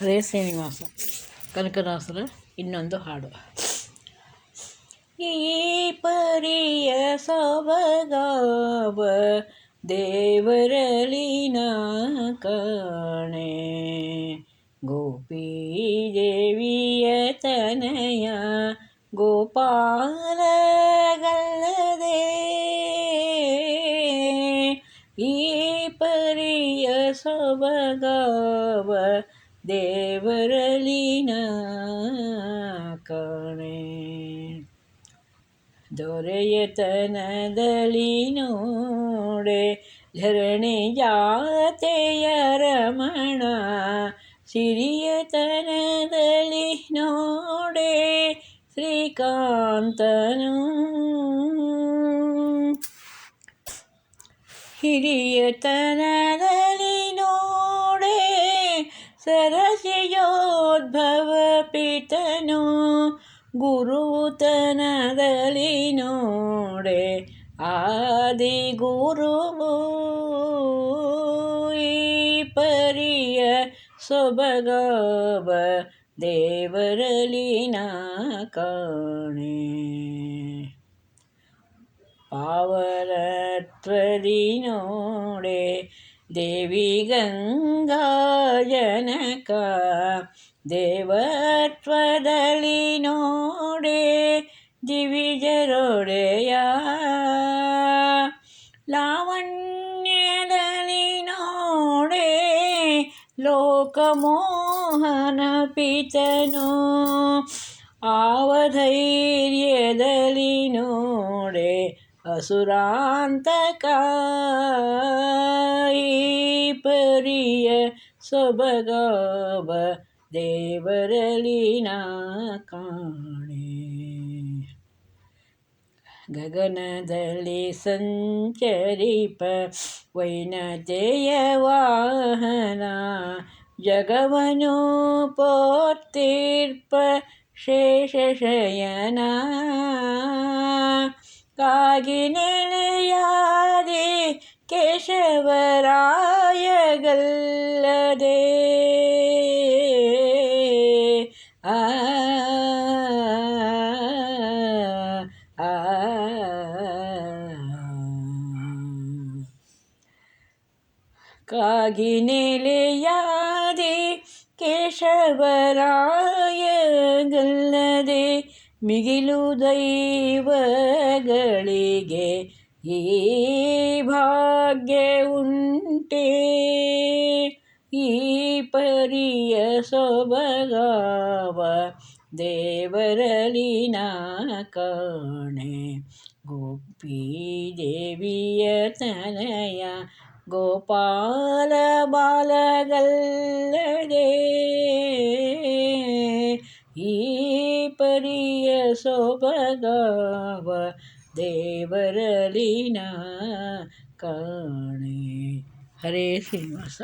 ಹರೇ ಶ್ರೀನಿವಾಸ ಕನಕದಾಸರ ಇನ್ನೊಂದು ಹಾಡು. ಈ ಪರಿಯ ಸೊಬಗಾವ ದೇವರಲಿನ ಕಾಣೆ. ಗೋಪಿ ದೇವಿಯ ತನಯ ಗೋಪಾಲಗಲ್ಲದೆ. ಈ ಪರಿಯ ಸೊಬಗಾವ ದೇವರಲಿನ ಕಾಣೆ ದೊರೆಯತನದಲ್ಲಿ ನೋಡೆ ಧರಣಿ ಜಾತೆಯ ರಮಣ ಸಿರಿಯತನದಲ್ಲಿ ನೋಡೆ ಶ್ರೀಕಾಂತನು ಹಿರಿಯತನದಲ್ಲಿ ನೋಡೆ ಸರಸಿಯೋದ್ಭವ ಪಿತನು ಗುರುತನದಲ್ಲಿ ನೋಡೆ ಆದಿ ಗುರುವು ಈ ಪರಿಯ ಸೊಬಗಾವ ದೇವರಲಿನ ಕಾಣೆ ಪಾವರತ್ವದಿ ನೋಡೆ ദേവി ഗംഗാജനക ദേവത്വദളിനോടെ ദിവിജരോടെയ. ലാവണ്യദളിനോടെ ലോകമോഹന പിതനോ ആവധൈര്യദളിനോടെ ಲೋಕಮೋಹನ ಪಿತನು ಆವಧೈರ್ಯದಲ್ಲಿ ನೋಡೆ ಅಸುರಾಂತಕ ಈ ಪರಿಯ ಸೊಬಗಾವ ದೇವರಲಿನ ಕಾಣೆ ಗಗನದಲ್ಲಿ ಸಂಚರಿಪ ವೈನತೆಯ ವಾಹನ ಜಗವನು ಪೋರ್ತಿರ್ಪ ಶೇಷಶಯನ കാകിനിലയാതെ കേശവരായകല്ലതേ. ആ കാകിനിലയാതെ കേശവരായകല്ലതേ. മികിലു ദൈവ ಕೇಶವರಾಯಗಲ್ಲದೆ ಮಿಗಿಲು ದೈವಗಳಿಗೆ ಈ ಭಾಗ್ಯ ಉಂಟೆ ಈ ಪರಿಯ ಸೊಬಗಾವ ದೇವರಲಿನ ಕಾಣೆ ಗೋಪಿ ದೇವಿಯ ತನಯ ಗೋಪಾಲ ಬಾಲಗಲ್ಲದೆ ಈ ಪರಿಯ ಸೊಬಗಾವ ದೇವರಲಿನ ಕಾಣೆ ಹರೇ ಶ್ರೀನಿವಾಸ